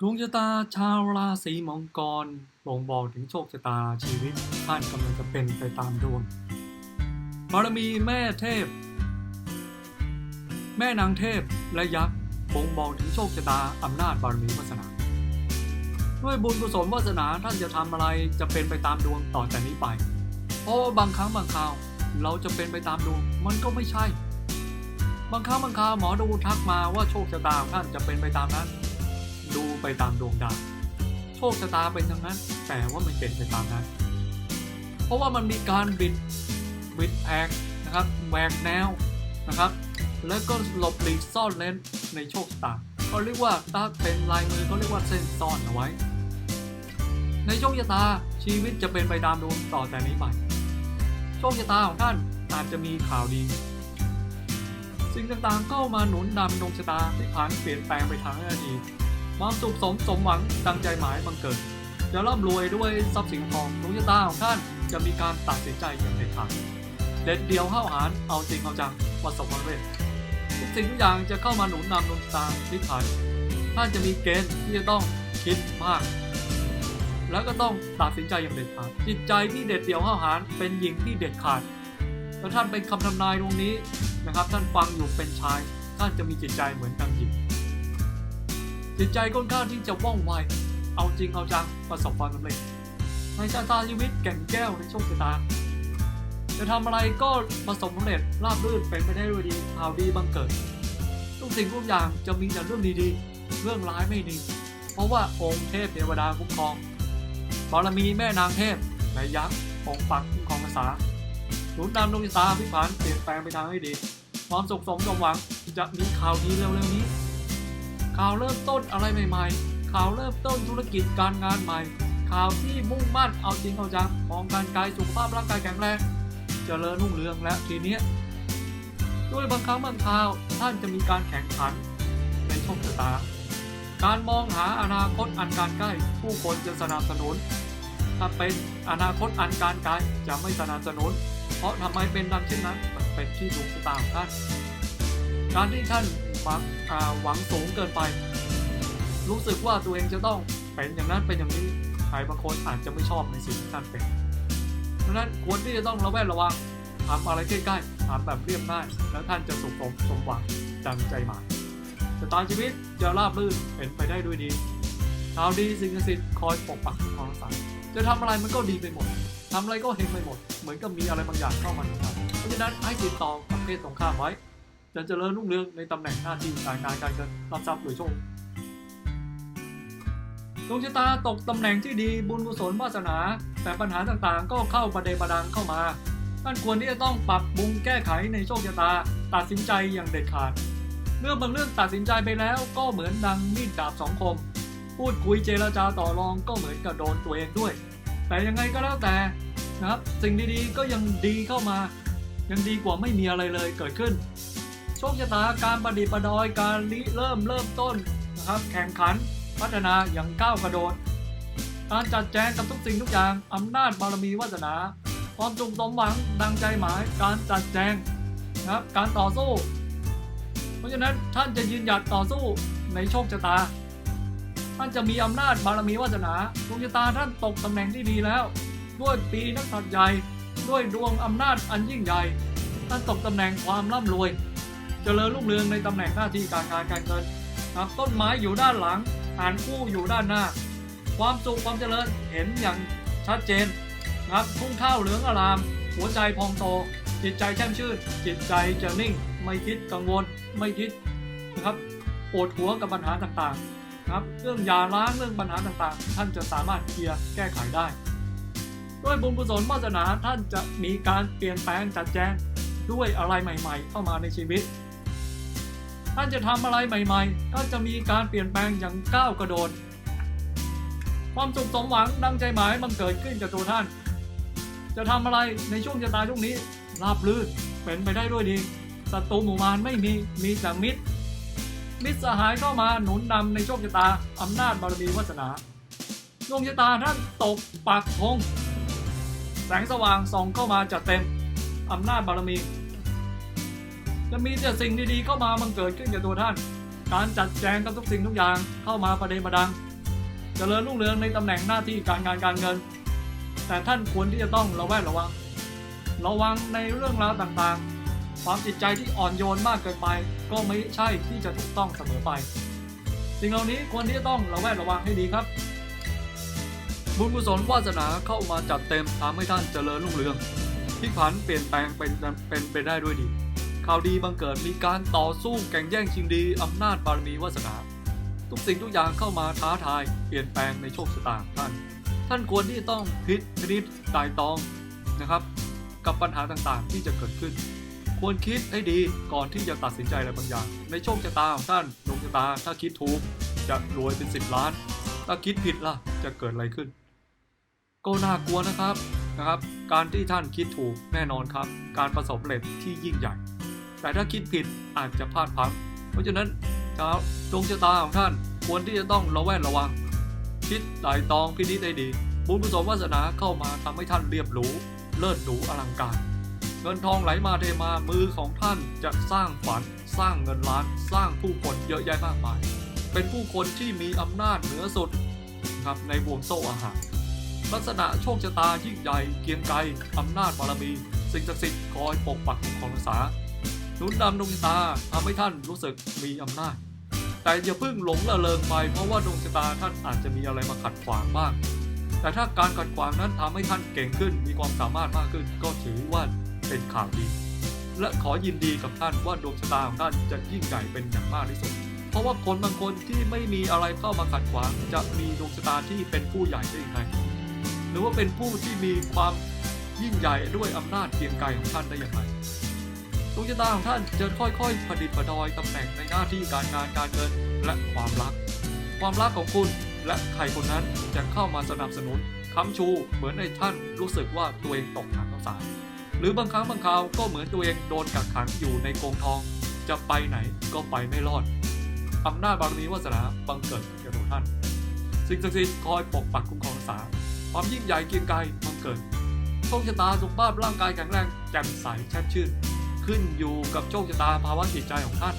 ดวงชะตาชาวราศีมังกรบ่งบอกถึงโชคชะตาชีวิตท่านกำลังจะเป็นไปตามดวง บารมีแม่เทพ แม่นางเทพและยักษ์บ่งบอกถึงโชคชะตาอำนาจบารมีวาสนา ด้วยบุญกุศลวาสนาท่านจะทำอะไรจะเป็นไปตามดวงต่อจากนี้ไป เพราะว่าบางครั้งบางคราวเราจะเป็นไปตามดวงมันก็ไม่ใช่ บางครั้งบางคราวหมอดูทักมาว่าโชคชะตาท่านจะเป็นไปตามนั้น ดูไปตามดวงดาวโชคชะตาเป็นอย่างนั้น แต่ว่ามันเป็นไปตามนั้น เพราะว่ามันมีการบิดบิดแอกนะครับแหวกแนวนะครับ แล้วก็หลบหลีกซ่อนเล้นในโชคชะตาเขาเรียกว่าถ้าเป็นลายมือเขาเรียกว่าเส้นซ่อนเอาไว้ ในโชคชะตาชีวิตจะเป็นไปตามดวงต่อแต่นี้ไปโชคชะตาของท่านอาจจะมีข่าวดี สิ่งต่างๆเข้ามาหนุนนำดวงชะตาที่ผ่านเปลี่ยนแปลงไปทางอดีต ความสุขสมสมหวังดังใจหมายบังเกิดจะร่ำรวยด้วยทรัพย์สินทองดวงชะตาของท่านจะมีการตัดสินใจอย่างเด็ดขาดเด็ดเดียวเข้าหารเอาจริงเอาจังประสบความสำเร็จทุกสิ่งทุกอย่างจะเข้ามาหนุนนำดวงชะตาที่ผ่านท่านจะมีเกณฑ์ที่จะต้องคิดมาก แล้วก็ต้องตัดสินใจอย่างเด็ดขาดจิตใจที่เด็ดเดี่ยวเข้าหารเป็นหญิงที่เด็ดขาดแล้วท่านเป็นคำทำนายตรงนี้นะครับ ท่านฟังอยู่เป็นชาย ท่านจะมีจิตใจเหมือนดังหญิง จิตใจค่อนข้างที่จะว่องไว เอาจริงเอาจังประสบความสำเร็จ ในชะตาชีวิตแก่งแก้วในโชคชะตา จะทำอะไรก็ประสบความสำเร็จราบรื่นเป็นไปได้ด้วยดีข่าวดีบังเกิด ทุกสิ่งทุกอย่างจะมีแต่เรื่องดีๆ เรื่องร้ายไม่ดี เพราะว่าองค์เทพเทวดาคุ้มครองบารมีแม่นางเทพและยักษ์องค์ปักคุ้มครองภาษาหนุนนำดวงชะตาพิพานเปลี่ยนแปลงไปทางให้ดี ความสุขสมสมหวังจะมีข่าวดีเร็วๆนี้ ข่าวเริ่มต้นอะไรใหม่ ๆ ข่าวเริ่มต้นธุรกิจการงานใหม่ ข่าวที่มุ่งมั่นเอาจริงเอาจังมองการกายสุขภาพร่างกายแข็งแรงเจริญรุ่งเรืองและทีเนี้ยด้วยบางครั้งบางคราวท่านจะมีการแข่งขันในโชคชะตา การมองหาอนาคตอันการใกล้ ผู้คนจะสนับสนุน ถ้าเป็นอนาคตอันการไกลจะไม่สนับสนุน เพราะทำไมเป็นดังเช่นนั้นมันเป็นที่ดวงชะตาของท่านการที่ท่าน หวังหวังสูงเกินไป รู้สึกว่าตัวเองจะต้องเป็นอย่างนั้นเป็นอย่างนี้ใครบางคนอาจจะไม่ชอบในสิ่งที่ท่านเป็นดังนั้นควรที่จะต้องระแวดระวังทำอะไรใกล้ๆทำแบบเรียบง่าย แล้วท่านจะสุขสมสมหวังดังใจหมายชะตาชีวิตจะราบรื่นเป็นไปได้ด้วยดีข่าวดีสิ่งศักดิ์สิทธิ์คอยปกปักคุ้มครองรักษาจะทำอะไรมันก็ดีไปหมดทำอะไรก็เฮงไปหมด เหมือนกับมีอะไรบางอย่างเข้ามาในใจเพราะฉะนั้นให้ติดต่อกับเพศตรงข้ามไว้ จะเจริญรุ่งเรืองในตำแหน่งหน้าที่การงานการเงินรับทรัพย์โดยโชคดวงชะตาตกตำแหน่งที่ดีบุญกุศลวาสนา แต่ปัญหาต่างๆ ก็เข้าประเดประดังเข้ามาท่านควรที่จะต้องปรับปรุงแก้ไขในโชคชะตา ตัดสินใจอย่างเด็ดขาด เรื่องบางเรื่องตัดสินใจไปแล้วก็เหมือนดังมีดดาบสองคม พูดคุยเจรจาต่อรองก็เหมือนกับโดนตัวเองด้วย แต่ยังไงก็แล้วแต่นะครับ สิ่งดีๆก็ยังดีเข้ามา ยังดีกว่าไม่มีอะไรเลยเกิดขึ้น โชคชะตาการประดิษฐ์ประดอยการริเริ่มเริ่มต้นนะครับ แข่งขันพัฒนาอย่างก้าวกระโดด การจัดแจงกับทุกสิ่งทุกอย่างอำนาจบารมีวาสนา ความจุกสมหวังดังใจหมายการจัดแจงนะครับการต่อสู้ เพราะฉะนั้นท่านจะยืนหยัดต่อสู้ในโชคชะตา ท่านจะมีอำนาจบารมีวาสนาดวงชะตาท่านตกตำแหน่งที่ดีแล้ว ด้วยปีนักษัตริย์ใหญ่ด้วยดวงอำนาจอันยิ่งใหญ่ ท่านตกตำแหน่งความร่ำรวย เจริญรุ่งเรืองในตำแหน่งหน้าที่การงานการเงินครับต้นไม้อยู่ด้านหลังหานคู่อยู่ด้านหน้า ความสุขความเจริญเห็นอย่างชัดเจนนะครับทุ่งข้าวเหลืองอาราม หัวใจพองโต จิตใจแช่มชื่น จิตใจจะนิ่ง ไม่คิดกังวล ไม่คิดนะครับปวดหัวกับปัญหาต่างๆนะครับเรื่องยาล้างเรื่องปัญหาต่างๆ ท่านจะสามารถเคลียร์แก้ไขได้ ด้วยบุญกุศลวาสนาท่านจะมีการเปลี่ยนแปลงจัดแจงด้วยอะไรใหม่ ๆ เข้ามาในชีวิต ท่านจะทำอะไรใหม่ๆก็จะมีการเปลี่ยนแปลงอย่างก้าวกระโดด ความสุขสมหวังดังใจหมายมันเกิดขึ้นกับตัวท่าน จะทำอะไรในช่วงชะตาช่วงนี้ราบรื่นเป็นไปได้ด้วยดีศัตรูหมู่มารไม่มีมีแต่มิตร มิตรสหายเข้ามาหนุนนำในโชคชะตาอำนาจบารมีวาสนาดวงชะตาท่านตกปักธงแสงสว่างส่องเข้ามาจัดเต็มอำนาจบารมี จะมีแต่สิ่งดีๆเข้ามามันเกิดขึ้นกับตัวท่าน การจัดแจงกับทุกสิ่งทุกอย่างเข้ามาประเดประดังเจริญรุ่งเรืองในตำแหน่งหน้าที่การงานการเงิน แต่ท่านควรที่จะต้องระแวดระวัง ระวังในเรื่องราวต่างๆ ความจิตใจที่อ่อนโยนมากเกินไป ก็ไม่ใช่ที่จะถูกต้องเสมอไป สิ่งเหล่านี้ควรที่จะต้องระแวดระวังให้ดีครับบุญกุศลวาสนาเข้ามาจัดเต็มทำให้ท่านเจริญรุ่งเรืองพลิกผันเปลี่ยนแปลงเป็นเป็นไปได้ด้วยดี ข่าวดีบังเกิดมีการต่อสู้แข่งแย่งชิงดีอำนาจบารมีวาสนาทุกสิ่งทุกอย่างเข้ามาท้าทายเปลี่ยนแปลงในโชคชะตาท่าน ท่านควรที่ต้องพิจนิจไตร่ตองนะครับ กับปัญหาต่างๆที่จะเกิดขึ้น ควรคิดให้ดีก่อนที่จะตัดสินใจอะไรบางอย่าง ในโชคชะตาของท่านดวงชะตาถ้าคิดถูกจะรวยเป็นสิบล้าน ถ้าคิดผิดล่ะจะเกิดอะไรขึ้น ก็น่ากลัวนะครับนะครับ การที่ท่านคิดถูกแน่นอนครับ การประสบผลสำเร็จที่ยิ่งใหญ่ แต่ถ้าคิดผิดอาจจะพลาดพลัง เพราะฉะนั้นชาวดวงชะตาของท่านควรที่จะต้องระแวดระวัง คิดไตร่ตองพินิจได้ดี บุญกุศลวาสนาเข้ามาทำให้ท่านเรียบหรูเลิศหรูอลังการ เงินทองไหลมาเทมามือของท่านจะสร้างฝัน สร้างเงินล้าน สร้างผู้คนเยอะแยะมากมาย เป็นผู้คนที่มีอำนาจเหนือสุดครับในบ่วงโซ่อาหาร ลักษณะโชคชะตายิ่งใหญ่เกียงไกรอำนาจบารมี สิ่งศักดิ์สิทธิ์คอยปกปักคุ้มครองรักษา หนุนนำดวงตาทำให้ท่านรู้สึกมีอำนาจ แต่อย่าเพิ่งหลงละเลงไปเพราะว่าดวงชะตาท่านอาจจะมีอะไรมาขัดขวางบ้าง แต่ถ้าการขัดขวางนั้นทำให้ท่านเก่งขึ้น มีความสามารถมากขึ้นก็ถือว่าเป็นข่าวดี และขอยินดีกับท่านว่าดวงชะตาของท่านจะยิ่งใหญ่เป็นอย่างมากที่สุด เพราะว่าคนบางคนที่ไม่มีอะไรเข้ามาขัดขวาง จะมีดวงชะตาที่เป็นผู้ใหญ่ได้ยังไงหรือว่าเป็นผู้ที่มีความยิ่งใหญ่ด้วยอำนาจเกรียงไกรของท่านได้อย่างไร ดวงชะตาของท่านจะค่อยๆประดิษฐ์ประดอยตำแหน่งในหน้าที่การงานการเงินและความรัก ความรักของคุณและใครคนนั้นจะเข้ามาสนับสนุนค้ำชูเหมือนในท่านรู้สึกว่าตัวเองตกถังข้าวสารหรือบางครั้งบางคราวก็เหมือนตัวเองโดนกักขังอยู่ในกรงทอง จะไปไหนก็ไปไม่รอดอำนาจบารมีวาสนาบังเกิดแก่ตัวท่าน สิ่งศักดิ์สิทธิ์คอยปกปักคุ้มครองรักษาความยิ่งใหญ่เกียงไกรบังเกิดโชคชะตาสุขภาพร่างกายแข็งแรงแจ่มใสแช่มชื่น ขึ้นอยู่กับโชคชะตาภาวะจิตใจของท่าน